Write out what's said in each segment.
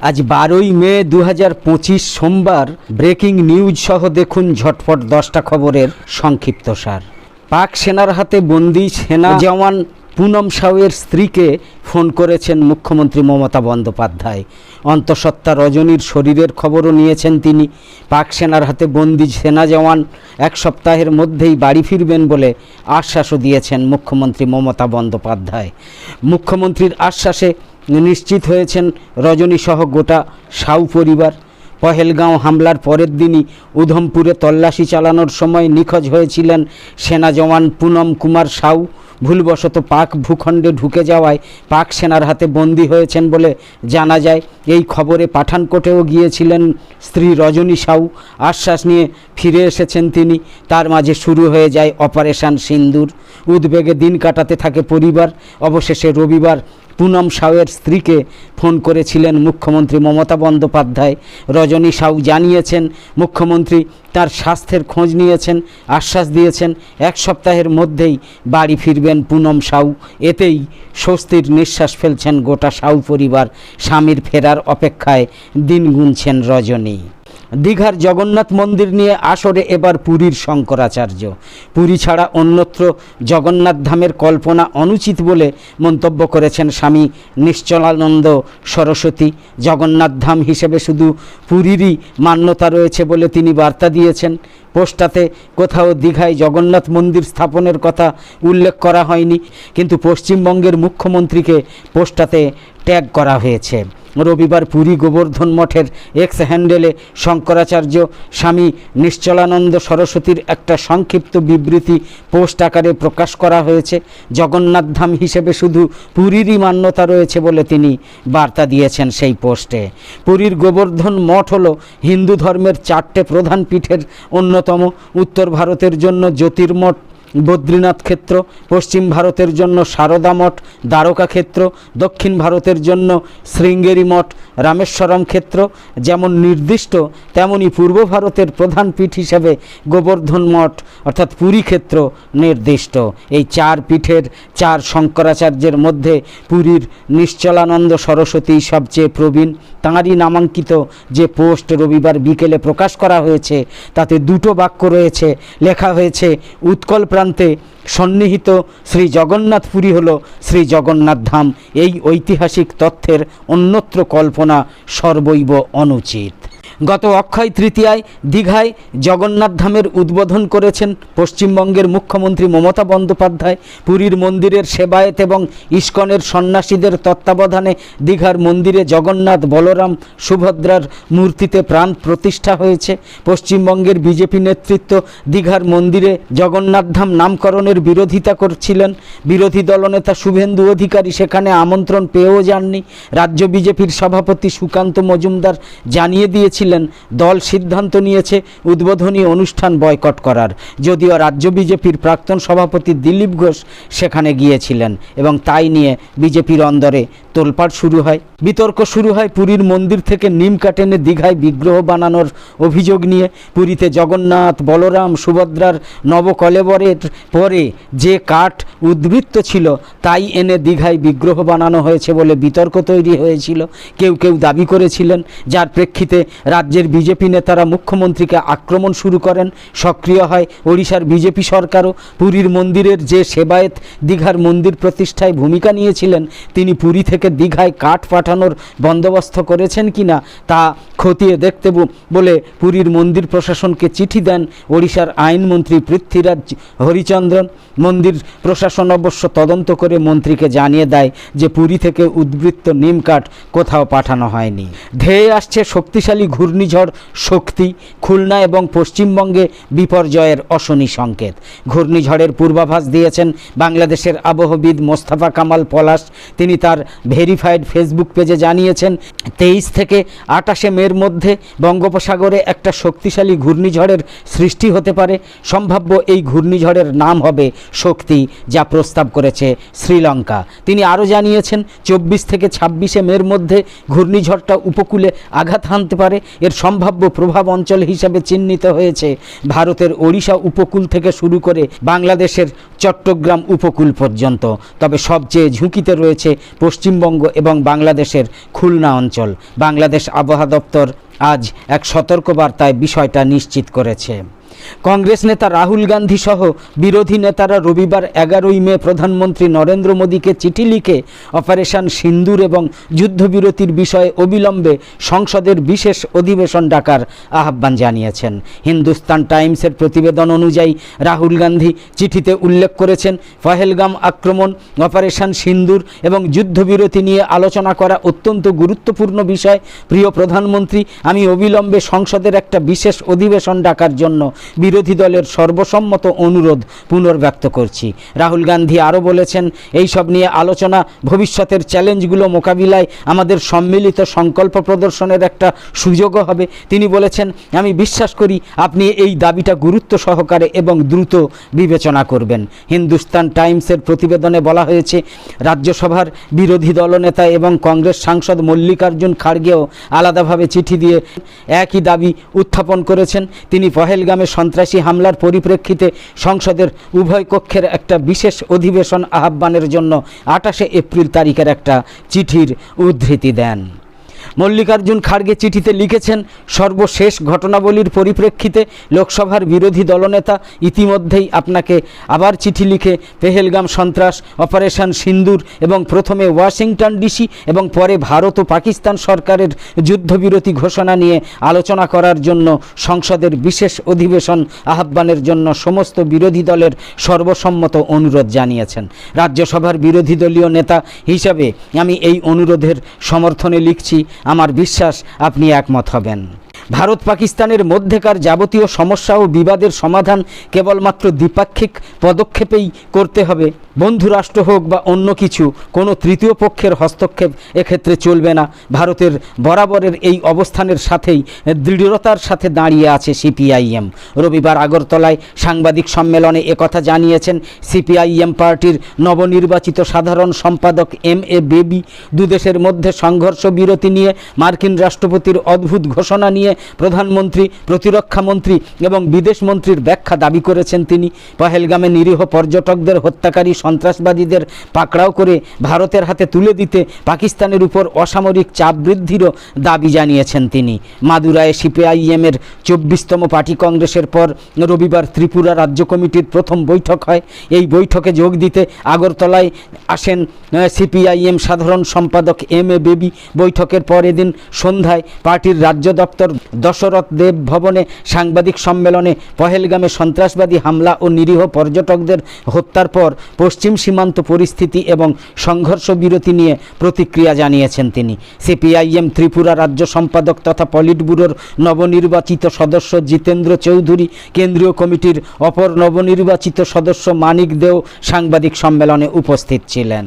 আজ বারোই মে দু হাজার পঁচিশ সোমবার ব্রেকিং নিউজ সহ দেখুন ঝটপট দশটা খবরের সংক্ষিপ্তসার পাক সেনার হাতে বন্দি সেনা জওয়ান পুনম সাউয়ের স্ত্রীকে ফোন করেছেন মুখ্যমন্ত্রী মমতা বন্দ্যোপাধ্যায়। অন্তঃসত্ত্বা রজনীর শরীরের খবরও নিয়েছেন তিনি। পাক সেনার হাতে বন্দি সেনা জওয়ান এক সপ্তাহের মধ্যেই বাড়ি ফিরবেন বলে আশ্বাসও দিয়েছেন মুখ্যমন্ত্রী মমতা বন্দ্যোপাধ্যায়। মুখ্যমন্ত্রীর আশ্বাসে নিশ্চিত হয়েছেন রজনীসহ গোটা সাউ পরিবার। পহেলগাঁও হামলার পরের দিনই উধমপুরে তল্লাশি চালানোর সময় নিখোঁজ হয়েছিলেন সেনা জওয়ান পুনম কুমার সাউ। ভুলবশত পাক ভূখণ্ডে ঢুকে যাওয়ায় পাক সেনার হাতে বন্দী হয়েছেন বলে জানা যায়। এই খবরে পাঠানকোটেও গিয়েছিলেন স্ত্রী রজনী সাউ। আশ্বাস নিয়ে ফিরে এসেছেন তিনি। তার মাঝে শুরু হয়ে যায় অপারেশন সিন্দুর। উদ্বেগে দিন কাটাতে থাকে পরিবার। অবশেষে রবিবার পুনম সাউয়ের স্ত্রীকে ফোন করেছিলেন মুখ্যমন্ত্রী মমতা বন্দ্যোপাধ্যায়। রজনী সাউ জানিয়েছেন, মুখ্যমন্ত্রী তার স্বাস্থ্যের খোঁজ নিয়েছেন, আশ্বাস দিয়েছেন, এক সপ্তাহের মধ্যেই বাড়ি ফিরবেন পুনম সাউ। এতেই স্বস্তির নিঃশ্বাস ফেলছেন গোটা সাউ পরিবার। স্বামীর ফেরার অপেক্ষায় দিন গুনছেন রজনী। দীঘার জগন্নাথ মন্দির নিয়ে আসরে এবার পুরীর শঙ্করাচার্য। পুরী ছাড়া অন্যত্র জগন্নাথ ধামের কল্পনা অনুচিত বলে মন্তব্য করেছেন স্বামী নিশ্চলানন্দ সরস্বতী। জগন্নাথ ধাম হিসেবে শুধু পুরীরই মান্যতা রয়েছে বলে তিনি বার্তা দিয়েছেন। পোস্টাতে কোথাও দীঘায় জগন্নাথ মন্দির স্থাপনের কথা উল্লেখ করা হয়নি, কিন্তু পশ্চিমবঙ্গের মুখ্যমন্ত্রীকে পোস্টাতে ট্যাগ করা হয়েছে। রবিবার পুরী গোবর্ধন মঠের এক্স হ্যান্ডেলে শঙ্করাচার্য স্বামী নিশ্চলানন্দ সরস্বতীর একটা সংক্ষিপ্ত বিবৃতি পোস্ট আকারে প্রকাশ করা হয়েছে। জগন্নাথ ধাম হিসেবে শুধু পুরীরই মান্যতা রয়েছে বলে তিনি বার্তা দিয়েছেন সেই পোস্টে। পুরীর গোবর্ধন মঠ হল হিন্দু ধর্মের চারটে প্রধান পীঠের অন্যতম। উত্তর ভারতের জন্য জ্যোতির্মঠ বদ্রীনাথ ক্ষেত্র, পশ্চিম ভারতের জন্য সারদা মঠ, দ্বারকা ক্ষেত্র, দক্ষিণ ভারতের জন্য শৃঙ্গেরি মঠ, রামেশ্বরম ক্ষেত্র, যেমন নির্দিষ্ট, তেমনি পূর্ব ভারতের প্রধান পীঠ হিসেবে গোবর্ধন মঠ, অর্থাৎ পুরী ক্ষেত্র নির্দিষ্ট। এই চার পীঠের চার শঙ্করাচার্যের মধ্যে পুরীর নিশ্চলানন্দ সরস্বতী সবচেয়ে প্রবীণ। তাঁরই নামাঙ্কিত যে পোস্ট রবিবার বিকেলে প্রকাশ করা হয়েছে, তাতে দুটো বাক্য রয়েছে। লেখা হয়েছে, উৎকল প্রান্তে সন্নিহিত শ্রী জগন্নাথপুরী হল শ্রী জগন্নাথ ধাম। এই ঐতিহাসিক তথ্যের অন্যত্র কল্পনা সর্বৈব অনুচিত। গত অক্ষয় তৃতীয়ায় দীঘায় জগন্নাথ ধামের উদ্বোধন করেছেন পশ্চিমবঙ্গের মুখ্যমন্ত্রী মমতা বন্দ্যোপাধ্যায়। পুরীর মন্দিরের সেবায়েত এবং ইস্কনের সন্ন্যাসীদের তত্ত্বাবধানে দীঘার মন্দিরে জগন্নাথ বলরাম সুভদ্রার মূর্তিতে প্রাণ প্রতিষ্ঠা হয়েছে। পশ্চিমবঙ্গের বিজেপি নেতৃত্ব দীঘার মন্দিরে জগন্নাথ ধাম নামকরণের বিরোধিতা করছিলেন। বিরোধী দলনেতা শুভেন্দু অধিকারী সেখানে আমন্ত্রণ পেয়েও যাননি। রাজ্য বিজেপির সভাপতি সুকান্ত মজুমদার জানিয়ে দিয়েছিলেন দল সিদ্ধান্ত নিয়েছে উদ্বোধনী অনুষ্ঠান বয়কট করার। যদিও রাজ্য বিজেপির প্রাক্তন সভাপতি দিলীপ ঘোষ সেখানে গিয়েছিলেন এবং তাই নিয়ে বিজেপির অন্দরে তোলপাড় শুরু হয়। বিতর্ক শুরু হয় পুরীর মন্দির থেকে নিম কাটেনে দীঘায় বিগ্রহ বানানোর অভিযোগ নিয়ে। পুরীতে জগন্নাথ, বলরাম, সুভদ্রার নবকলেবরের পরে যে কাঠ উদ্বৃত্ত ছিল, তাই এনে দীঘায় বিগ্রহ বানানো হয়েছে বলে বিতর্ক তৈরি হয়েছিল। কেউ কেউ দাবি করেছিলেন, যার প্রেক্ষিতে রাজ্যের বিজেপি নেতারা মুখ্যমন্ত্রীকে আক্রমণ শুরু করেন। সক্রিয় হয় ওড়িশার বিজেপি সরকারও। পুরীর মন্দিরের যে সেবায়েত দীঘার মন্দির প্রতিষ্ঠায় ভূমিকা নিয়েছিলেন, তিনি পুরী থেকে দীঘায় কাঠ পাঠানোর বন্দোবস্ত করেছেন কিনা তা খতিয়ে দেখতে বলে পুরীর মন্দির প্রশাসনকে চিঠি দেন ওড়িশার আইনমন্ত্রী পৃথ্বীরাজ হরিচন্দ্রন। মন্দির প্রশাসন অবশ্য তদন্ত করে মন্ত্রীকে জানিয়ে দেয় যে পুরী থেকে উদ্বৃত্ত নিম কাঠ কোথাও পাঠানো হয়নি। ধেয়ে আসছে শক্তিশালী ঘূর্ণিঝড় শক্তি, খুলনা এবং পশ্চিমবঙ্গে বিপর্যয়ের অশনি সংকেত। ঘূর্ণিঝড়ের পূর্বাভাস দিয়েছেন বাংলাদেশের আবহবিদ মোস্তফা কামাল পলাশ। তিনি তার ভেরিফাইড ফেসবুক পেজে জানিয়েছেন, তেইশ থেকে আটাশে মের মধ্যে বঙ্গোপসাগরে একটা শক্তিশালী ঘূর্ণিঝড়ের সৃষ্টি হতে পারে। সম্ভাব্য এই ঘূর্ণিঝড়ের নাম হবে শক্তি, যা প্রস্তাব করেছে শ্রীলঙ্কা। তিনি আরও জানিয়েছেন, চব্বিশ থেকে ছাব্বিশে মের মধ্যে ঘূর্ণিঝড়টা উপকূলে আঘাত হানতে পারে। এর সম্ভাব্য প্রভাব অঞ্চল হিসাবে চিহ্নিত হয়েছে। ভারতের ওড়িশা উপকূল থেকে শুরু করে বাংলাদেশের চট্টগ্রাম উপকূল পর্যন্ত। তবে সবচেয়ে ঝুঁকিতে রয়েছে পশ্চিমবঙ্গ এবং বাংলাদেশের খুলনা অঞ্চল। বাংলাদেশ আবহাওয়া দপ্তর আজ এক সতর্কবার্তায় বিষয়টা নিশ্চিত করেছে। কংগ্রেস নেতা রাহুল গান্ধী সহ বিরোধী নেতারা রবিবার এগারোই মে প্রধানমন্ত্রী নরেন্দ্র মোদীকে চিঠি লিখে অপারেশন সিন্দুর এবং যুদ্ধবিরতির বিষয়ে অবিলম্বে সংসদের বিশেষ অধিবেশন ডাকার আহ্বান জানিয়েছেন। হিন্দুস্তান টাইমসের প্রতিবেদন অনুযায়ী রাহুল গান্ধী চিঠিতে উল্লেখ করেছেন ফহেলগাম আক্রমণ, অপারেশন সিন্দুর এবং যুদ্ধবিরতি নিয়ে আলোচনা করা অত্যন্ত গুরুত্বপূর্ণ বিষয়। প্রিয় প্রধানমন্ত্রী, আমি অবিলম্বে সংসদের একটা বিশেষ অধিবেশন ডাকার জন্য বিরোধী দলের সর্বসম্মত অনুরোধ পুনর্ব্যক্ত করছি। রাহুল গান্ধী আরও বলেছেন এই সব নিয়ে আলোচনা, ভবিষ্যতের চ্যালেঞ্জগুলো মোকাবিলায় আমাদের সম্মিলিত সংকল্প প্রদর্শনের একটা সুযোগও হবে। তিনি বলেছেন, আমি বিশ্বাস করি আপনি এই দাবিটা গুরুত্ব সহকারে এবং দ্রুত বিবেচনা করবেন। হিন্দুস্তান টাইমসের প্রতিবেদনে বলা হয়েছে, রাজ্যসভার বিরোধী দলনেতা এবং কংগ্রেস সাংসদ মল্লিকার্জুন খাড়গেও আলাদাভাবে চিঠি দিয়ে একই দাবি উত্থাপন করেছেন। তিনি পহেলগামে সন্ত্রাসী হামলার পরিপ্রেক্ষিতে সংসদের উভয় কক্ষের একটা বিশেষ অধিবেশন আহ্বানের জন্য আঠাশে এপ্রিল তারিখের একটা চিঠির উদ্ধৃতি দেন। মল্লিকার্জুন খাড়গে চিঠিতে লিখেছেন, সর্বশেষ ঘটনাবলীর পরিপ্রেক্ষিতে লোকসভার বিরোধী দলনেতা ইতিমধ্যেই আপনাকে আবার চিঠি লিখে পেহেলগাম সন্ত্রাস, অপারেশন সিন্দুর এবং প্রথমে ওয়াশিংটন ডিসি এবং পরে ভারত ও পাকিস্তান সরকারের যুদ্ধবিরতি ঘোষণা নিয়ে আলোচনা করার জন্য সংসদের বিশেষ অধিবেশন আহ্বানের জন্য সমস্ত বিরোধী দলের সর্বসম্মত অনুরোধ জানিয়েছেন। রাজ্যসভার বিরোধী দলীয় নেতা হিসাবে আমি এই অনুরোধের সমর্থনে লিখছি আমার বিশ্বাস আপনি একমত হবেন। ভারত পাকিস্তানের মধ্যেকার যাবতীয় সমস্যা ও বিবাদের সমাধান কেবলমাত্র দ্বিপাক্ষিক পদক্ষেপেই করতে হবে। বন্ধু রাষ্ট্র হোক বা অন্য কিছু, কোনো তৃতীয় পক্ষের হস্তক্ষেপ এক্ষেত্রে চলবে না। ভারতের বরাবরের এই অবস্থানের সাথেই দৃঢ়তার সাথে দাঁড়িয়ে আছে সিপিআইএম। রবিবার আগরতলায় সাংবাদিক সম্মেলনে একথা জানিয়েছেন সিপিআইএম পার্টির নবনির্বাচিত সাধারণ সম্পাদক এম এ বেবি। দুদেশের মধ্যে সংঘর্ষ, বিরতি নিয়ে মার্কিন রাষ্ট্রপতির অদ্ভুত ঘোষণা নিয়ে প্রধানমন্ত্রী, প্রতিরক্ষা মন্ত্রী এবং বিদেশ মন্ত্রীর ব্যাখ্যা দাবি করেছেন তিনি। পহেলগামে নিরীহ পর্যটকদের হত্যাকারী সন্ত্রাসবাদীদের পাকড়াও করে ভারতের হাতে তুলে দিতে পাকিস্তানের উপর অসামরিক চাপ বৃদ্ধিরও দাবি জানিয়েছেন তিনি। মাদুরায় সিপিআইএমের চব্বিশতম পার্টি কংগ্রেসের পর রবিবার ত্রিপুরা রাজ্য কমিটির প্রথম বৈঠক হয়। এই বৈঠকে যোগ দিতে আগরতলায় আসেন সিপিআইএম সাধারণ সম্পাদক এম এ বেবি। বৈঠকের পরের দিন সন্ধ্যায় পার্টির রাজ্য দপ্তর দশরথ দেব ভবনে সাংবাদিক সম্মেলনে পহেলগামে সন্ত্রাসবাদী হামলা ও নিরীহ পর্যটকদের হত্যার পর পশ্চিম সীমান্ত পরিস্থিতি এবং সংঘর্ষ বিরতি নিয়ে প্রতিক্রিয়া জানিয়েছেন তিনি। সিপিআইএম ত্রিপুরা রাজ্য সম্পাদক তথা পলিট ব্যুরোর নবনির্বাচিত সদস্য জিতেন্দ্র চৌধুরী, কেন্দ্রীয় কমিটির অপর নবনির্বাচিত সদস্য মানিক দেও সাংবাদিক সম্মেলনে উপস্থিত ছিলেন।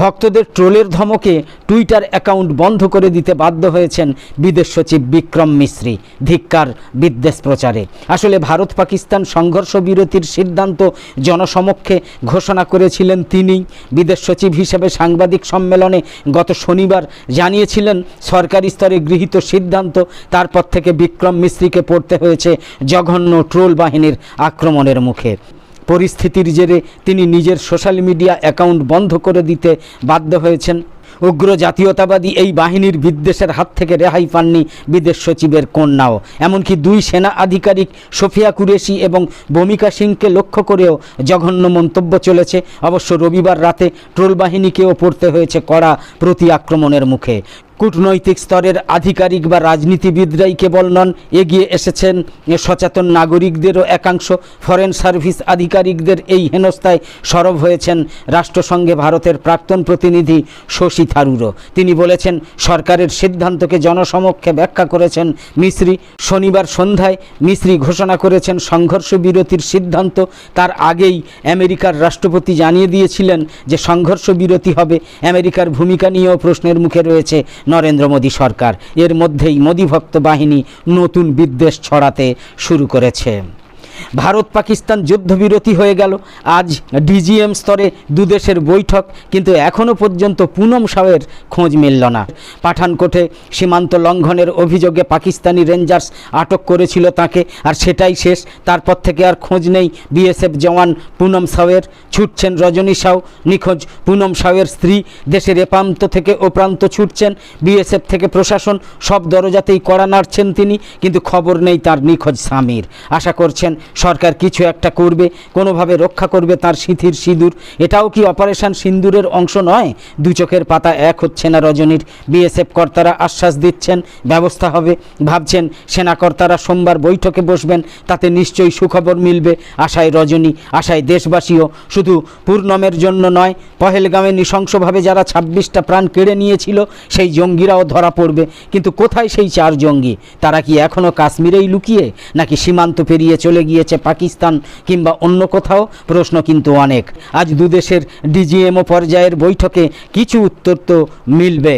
ভক্তদের ট্রোলের ধমকে টুইটার অ্যাকাউন্ট বন্ধ করে দিতে বাধ্য হয়েছেন বিদেশ সচিব বিক্রম মিশ্রি, ধিক্কার বিদ্বেষ প্রচারে। আসলে ভারত পাকিস্তান সংঘর্ষ বিরতির সিদ্ধান্ত জনসমক্ষে ঘোষণা করেছিলেন তিনি। বিদেশ সচিব হিসেবে সাংবাদিক সম্মেলনে গত শনিবার জানিয়েছিলেন, সরকারি স্তরে গৃহীত সিদ্ধান্ত, তারপর থেকে বিক্রম মিস্ত্রিকে পড়তে হয়েছে জঘন্য ট্রোল বাহিনীর আক্রমণের মুখে। পরিস্থিতির জেরে তিনি নিজের সোশ্যাল মিডিয়া অ্যাকাউন্ট বন্ধ করে দিতে বাধ্য হয়েছেন। উগ্র জাতীয়তাবাদী এই বাহিনীর বিদ্বেষের হাত থেকে রেহাই পাননি বিদেশ সচিবের কন্যাও। এমনকি দুই সেনা আধিকারিক সোফিয়া কুরেশি এবং বমিকা সিংকে লক্ষ্য করেও জঘন্য মন্তব্য চলেছে। অবশ্য রবিবার রাতে ট্রোল বাহিনীকেও পড়তে হয়েছে কড়া প্রতি আক্রমণের মুখে। কূটনৈতিক স্তরের আধিকারিক বা রাজনীতিবিদরাই কেবল নন, এগিয়ে এসেছেন। সচেতন নাগরিকদেরও একাংশ। ফরেন সার্ভিস আধিকারিকদের এই হেনস্থায় সরব হয়েছেন রাষ্ট্রসংঘে ভারতের প্রাক্তন প্রতিনিধি শশী থারুরও। তিনি বলেছেন, সরকারের সিদ্ধান্তকে জনসমক্ষে ব্যাখ্যা করেছেন মিশ্রি শনিবার সন্ধ্যায় মিশ্রি ঘোষণা করেছেন, সংঘর্ষ বিরতির সিদ্ধান্ত তার আগেই আমেরিকার রাষ্ট্রপতি জানিয়ে দিয়েছিলেন যে সংঘর্ষ বিরতি হবে। আমেরিকার ভূমিকা নিয়েও প্রশ্নের মুখে রয়েছে নরেন্দ্র মোদী সরকার। এর মধ্যেই মোদীভক্ত বাহিনী নতুন বিদ্বেষ ছড়াতে শুরু করেছে। ভারত পাকিস্তান যুদ্ধবিরতি হয়ে গেল। আজ ডিজিএম স্তরে দুদেশের বৈঠক, কিন্তু এখনও পর্যন্ত পুনম সাহের খোঁজ মিলল না। পাঠানকোটে সীমান্ত লঙ্ঘনের অভিযোগে পাকিস্তানি রেঞ্জার্স আটক করেছিল তাকে, আর সেটাই শেষ। তারপর থেকে আর খোঁজ নেই। বিএসএফ জওয়ান পুনম সাহের ছুটছেন রজনী সাউ, নিখোঁজ পুনম সাহের স্ত্রী, দেশের এ প্রান্ত থেকে ও প্রান্ত ছুটছেন। বিএসএফ থেকে প্রশাসন, সব দরজাতেই কড়া নাড়ছেন তিনি, কিন্তু খবর নেই তার নিখোঁজ স্বামীর। আশা করছেন সরকার কিছু একটা করবে, কোনোভাবে রক্ষা করবে তার সিঁথির সিঁদুর। এটাও কি অপারেশন সিন্দুরের অংশ নয়? দু চোখের পাতা এক হচ্ছে না রজনীর। বিএসএফ কর্তারা আশ্বাস দিচ্ছেন, ব্যবস্থা হবে। ভাবছেন সেনা কর্তারা সোমবার বৈঠকে বসবেন, তাতে নিশ্চয়ই সুখবর মিলবে। আশায় রজনী, আশায় দেশবাসীও। শুধু পূর্ণমের জন্য নয়, পহেলগামে নৃশংসভাবে যারা ছাব্বিশটা প্রাণ কেড়ে নিয়েছিল, সেই জঙ্গিরাও ধরা পড়বে। কিন্তু কোথায় সেই চার জঙ্গি? তারা কি এখনও কাশ্মীরেই লুকিয়ে, নাকি সীমান্ত পেরিয়ে চলে গিয়েছে পাকিস্তান কিংবা অন্য কোথাও? প্রশ্ন কিন্তু অনেক। আজ দুদেশের ডিজিএমও পর্যায়ের বৈঠকে কিছু উত্তর তো মিলবে।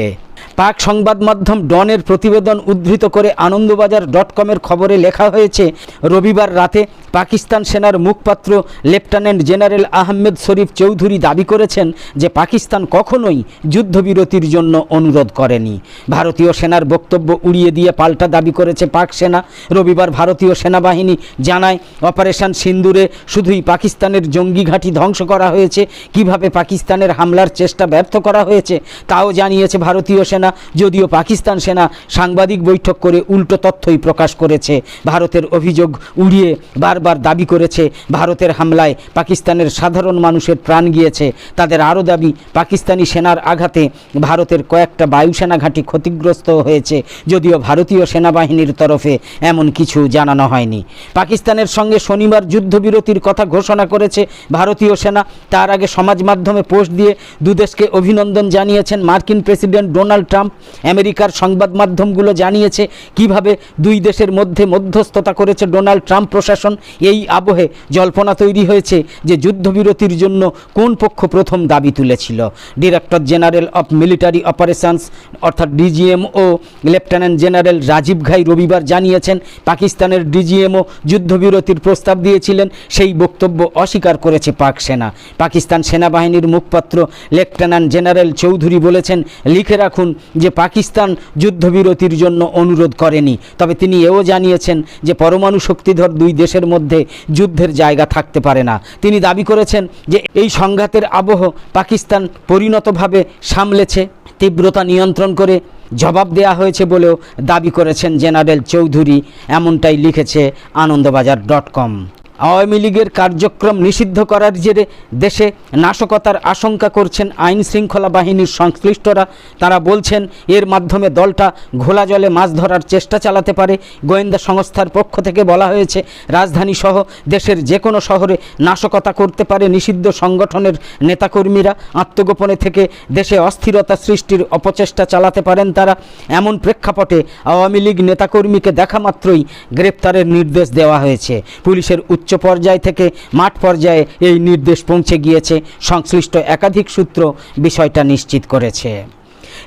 পাক সংবাদ মাধ্যম ডনের প্রতিবেদন উদ্ধৃত করে আনন্দবাজার ডট কমের খবরে লেখা হয়েছে, রবিবার রাতে পাকিস্তান সেনার মুখপাত্র লেফটেন্যান্ট জেনারেল আহমেদ শরীফ চৌধুরী দাবি করেছেন যে পাকিস্তান কখনোই যুদ্ধবিরতির জন্য অনুরোধ করেনি। ভারতীয় সেনার বক্তব্য উড়িয়ে দিয়ে পাল্টা দাবি করেছে পাক সেনা। রবিবার ভারতীয় সেনাবাহিনী জানায়, অপারেশন সিন্দুরে শুধুই পাকিস্তানের জঙ্গি ঘাঁটি ধ্বংস করা হয়েছে। কীভাবে পাকিস্তানের হামলার চেষ্টা ব্যর্থ করা হয়েছে, তাও জানিয়েছে ভারতীয় সেনা যদিও পাকিস্তান সেনা সাংবাদিক বৈঠক করে উল্টো তথ্যই প্রকাশ করেছে। ভারতের অভিযোগ উড়িয়ে বারবার দাবি করেছে, ভারতের হামলায় পাকিস্তানের সাধারণ মানুষের প্রাণ গিয়েছে। তাদের আরও দাবি, পাকিস্তানি সেনার আঘাতে ভারতের কয়েকটা বায়ুসেনা ঘাঁটি ক্ষতিগ্রস্ত হয়েছে, যদিও ভারতীয় সেনাবাহিনীর তরফে এমন কিছু জানানো হয়নি। পাকিস্তানের সঙ্গে শনিবার যুদ্ধবিরতির কথা ঘোষণা করেছে ভারতীয় সেনা। তার আগে সমাজ মাধ্যমে পোস্ট দিয়ে দুদেশকে অভিনন্দন জানিয়েছেন মার্কিন প্রেসিডেন্ট ডোনাল্ড ট্রাম্প আমেরিকার সংবাদ মাধ্যমগুলো জানিয়েছে কীভাবে দুই দেশের মধ্যে মধ্যস্থতা করেছে ডোনাল্ড ট্রাম্প প্রশাসন এই আবহে জল্পনা তৈরি হয়েছে যে যুদ্ধবিরতির জন্য কোন পক্ষ প্রথম দাবি তুলেছিল। Director general of military operations অর্থাৎ DGMO lieutenant general Rajiv Ghai রবিবার জানিয়েছেন, পাকিস্তানের ডিজিএমও যুদ্ধবিরতির প্রস্তাব দিয়েছিলেন, সেই বক্তব্য অস্বীকার করেছে পাক সেনা। পাকিস্তান সেনাবাহিনীর মুখপাত্র লেফটেন্যান্ট জেনারেল চৌধুরী বলেছেন, লিখে রাখুন যে পাকিস্তান যুদ্ধবিরতির জন্য অনুরোধ করেনি। তবে তিনি এও জানিয়েছেন যে পরমাণু শক্তিধর দুই দেশের মধ্যে যুদ্ধের জায়গা থাকতে পারে না। তিনি দাবি করেছেন যে এই সংঘাতের আবহ পাকিস্তান পরিণতভাবে সামলেছে, তীব্রতা নিয়ন্ত্রণ করে জবাব দেয়া হয়েছে বলেও দাবি করেছেন জেনারেল চৌধুরী, এমনটাই লিখেছে আনন্দবাজার ডট কম। আওয়ামী লীগের কার্যক্রম নিষিদ্ধ করার জেরে দেশে নাশকতার আশঙ্কা করছেন আইন শৃঙ্খলা বাহিনীর সংশ্লিষ্টরা। তারা বলছেন, এর মাধ্যমে দলটা ঘোলা জলে মাছ ধরার চেষ্টা চালাতে পারে। গোয়েন্দা সংস্থার পক্ষ থেকে বলা হয়েছে রাজধানী সহ দেশের যে কোনো শহরে নাশকতা করতে পারে নিষিদ্ধ সংগঠনের নেতাকর্মীরা। আত্মগোপনে থেকে দেশে অস্থিরতা সৃষ্টির অপচেষ্টা চালাতে পারেন তারা। এমন প্রেক্ষাপটে আওয়ামী লীগ নেতাকর্মীকে দেখা মাত্রই গ্রেপ্তারের নির্দেশ দেওয়া হয়েছে। পুলিশের উচ্চ পর্যায় থেকে মাঠ পর্যায়ে এই নির্দেশ পৌঁছে গিয়েছে। সংশ্লিষ্ট একাধিক সূত্র বিষয়টা নিশ্চিত করেছে।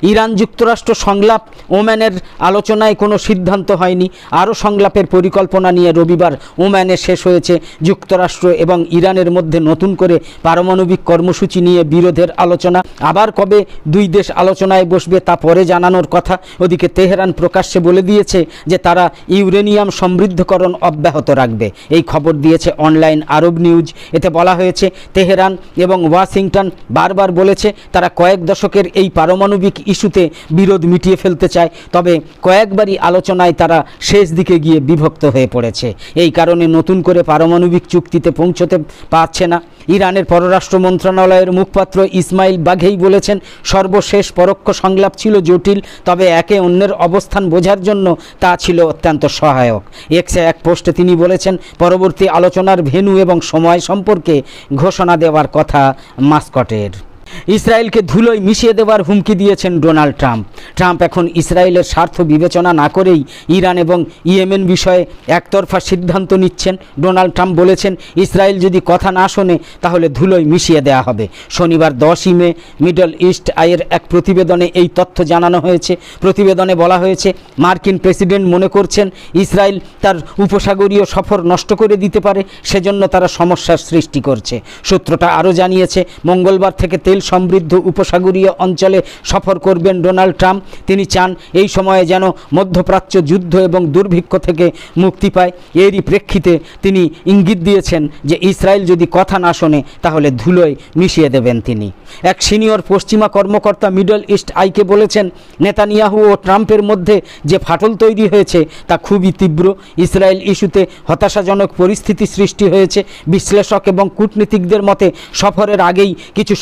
ইরান যুক্তরাষ্ট্র সংলাপ ওম্যানের আলোচনায় কোনো সিদ্ধান্ত হয়নি। আরও সংলাপের পরিকল্পনা নিয়ে রবিবার ওম্যানে শেষ হয়েছে যুক্তরাষ্ট্র এবং ইরানের মধ্যে নতুন করে পারমাণবিক কর্মসূচি নিয়ে বিরোধের আলোচনা। আবার কবে দুই দেশ আলোচনায় বসবে তা পরে জানানোর কথা ওদিকে তেহরান প্রকাশ্যে বলে দিয়েছে যে তারা ইউরেনিয়াম সমৃদ্ধকরণ অব্যাহত রাখবে। এই খবর দিয়েছে অনলাইন আরব নিউজ। এতে বলা হয়েছে, তেহরান এবং ওয়াশিংটন বারবার বলেছে তারা কয়েক দশকের এই পারমাণবিক ইস্যুতে বিরোধ মিটিয়ে ফেলতে চায়, তবে কয়েকবারই আলোচনায় তারা শেষ দিকে গিয়ে বিভক্ত হয়ে পড়েছে। এই কারণে নতুন করে পারমাণবিক চুক্তিতে পৌঁছতে পারছে না। ইরানের পররাষ্ট্র মন্ত্রণালয়ের মুখপাত্র ইসমাইল বাঘেই বলেছেন, সর্বশেষ পরোক্ষ সংলাপ ছিল জটিল, তবে একে অন্যের অবস্থান বোঝার জন্য তা ছিল অত্যন্ত সহায়ক। এক্সে এক পোস্টে তিনি বলেছেন, পরবর্তী আলোচনার ভেন্যু এবং সময় সম্পর্কে ঘোষণা দেওয়ার কথা মাস্কটের। ইসরায়েলকে ধুলোয় মিশিয়ে দেওয়ার হুমকি দিয়েছেন ডোনাল্ড ট্রাম্প। ট্রাম্প এখন ইসরায়েলের স্বার্থ বিবেচনা না করেই ইরান এবং ইয়েমেন বিষয়ে একতরফা সিদ্ধান্ত নিচ্ছেন। ডোনাল্ড ট্রাম্প বলেছেন, ইসরায়েল যদি কথা না শোনে, তাহলে ধুলোয় মিশিয়ে দেওয়া হবে। শনিবার দশই মে, মিডল ইস্ট আইয়ের এক প্রতিবেদনে এই তথ্য জানানো হয়েছে। প্রতিবেদনে বলা হয়েছে, মার্কিন প্রেসিডেন্ট মনে করছেন, ইসরায়েল তার উপসাগরীয় সফর নষ্ট করে দিতে পারে, সেজন্য তারা সমস্যার সৃষ্টি করছে। সূত্রটা আরও জানিয়েছে, মঙ্গলবার থেকে তেল সমৃদ্ধ উপসাগরীয় অঞ্চলে সফর করবেন ডোনাল্ড ট্রাম্প। তিনি চান এই সময়ে যেন মধ্যপ্রাচ্য যুদ্ধ এবং দুর্ভিক্ষ থেকে মুক্তি পায়। এরই প্রেক্ষিতে তিনি ইঙ্গিত দিয়েছেন যে ইসরায়েল যদি কথা না শোনে, তাহলে ধুলোয় মিশিয়ে দেবেন তিনি। এক সিনিয়র পশ্চিমা কর্মকর্তা মিডল ইস্ট আইকে বলেছেন, নেতানিয়াহু ও ট্রাম্পের মধ্যে যে ফাটল তৈরি হয়েছে, তা খুবই তীব্র। ইসরায়েল ইস্যুতে হতাশাজনক পরিস্থিতি সৃষ্টি হয়েছে। বিশ্লেষক এবং কূটনীতিকদের মতে, সফরের আগেই কিছু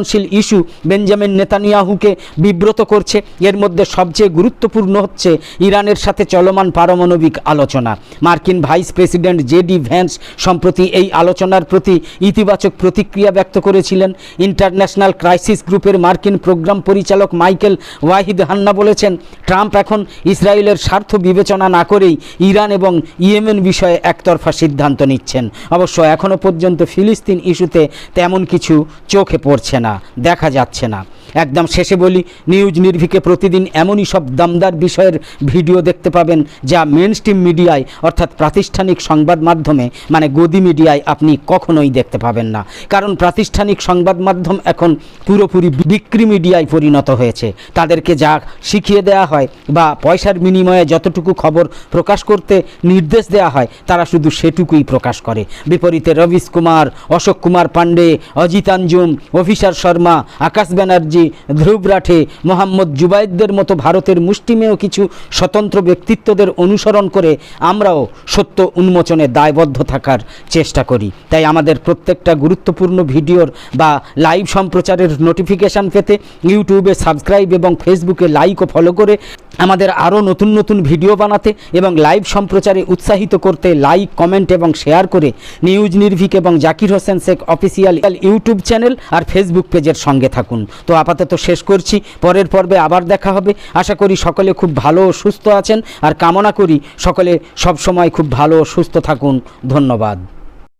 সংবেদনশীল ইস্যু বেঞ্জামিন নেতানিয়াহুকে বিব্রত করছে। এর মধ্যে সবচেয়ে গুরুত্বপূর্ণ হচ্ছে ইরানের সাথে চলমান পারমাণবিক আলোচনা। মার্কিন vice president J D Vance সম্প্রতি এই আলোচনার প্রতি ইতিবাচক প্রতিক্রিয়া ব্যক্ত করেছিলেন। ইন্টারন্যাশনাল ক্রাইসিস গ্রুপের মার্কিন প্রোগ্রাম পরিচালক মাইকেল ওয়াহিদ হান্না বলেছেন, ট্রাম্প এখন ইসরায়েলের স্বার্থ বিবেচনা না করেই ইরান এবং ইয়েমেন বিষয়ে একতরফা সিদ্ধান্ত নিচ্ছেন। অবশ্য এখনও পর্যন্ত ফিলিস্তিন ইস্যুতে তেমন কিছু চোখে পড়ছে না। দেখা যাচ্ছে না। একদম শেষে বলি, নিউজ নির্ভিকে প্রতিদিন এমনই সব দমদার বিষয়ের ভিডিও দেখতে পাবেন যা মেন মিডিয়ায় অর্থাৎ প্রাতিষ্ঠানিক সংবাদ মাধ্যমে মানে গদি মিডিয়ায় আপনি কখনোই দেখতে পাবেন না। কারণ প্রাতিষ্ঠানিক সংবাদ মাধ্যম এখন পুরোপুরি বিক্রি মিডিয়ায় পরিণত হয়েছে। তাদেরকে যা শিখিয়ে দেওয়া হয় বা পয়সার বিনিময়ে যতটুকু খবর প্রকাশ করতে নির্দেশ দেওয়া হয়, তারা শুধু সেটুকুই প্রকাশ করে। বিপরীতে রবিশ কুমার, অশোক কুমার পাণ্ডে, অজিত আঞ্জুম, অভিসার শর্মা, আকাশ ব্যানার্জি ধ্রুব রাঠে মোহাম্মদ জুবাইদদের মতো ভারতের মুষ্টিমেয় কিছু স্বতন্ত্র ব্যক্তিত্বদের অনুসরণ করে আমরাও সত্য উন্মোচনে দায়বদ্ধ থাকার চেষ্টা করি। তাই আমাদের প্রত্যেকটা গুরুত্বপূর্ণ ভিডিওর বা লাইভ সম্প্রচারের নোটিফিকেশান পেতে ইউটিউবে সাবস্ক্রাইব এবং ফেসবুকে লাইক ও ফলো করে আমাদের আরও নতুন নতুন ভিডিও বানাতে এবং লাইভ সম্প্রচারে উৎসাহিত করতে লাইক, কমেন্ট এবং শেয়ার করে নিউজ নির্ভিক এবং Zakir Hossain Sheikh official YouTube channel আর ফেসবুক পেজের সঙ্গে থাকুন। তো আপাতত শেষ করছি। পরের পর্বে আবার দেখা হবে। আশা করি সকলে খুব ভালো ও সুস্থ আছেন। আর কামনা করি সকলে সবসময় খুব ভালো ও সুস্থ থাকুন। ধন্যবাদ।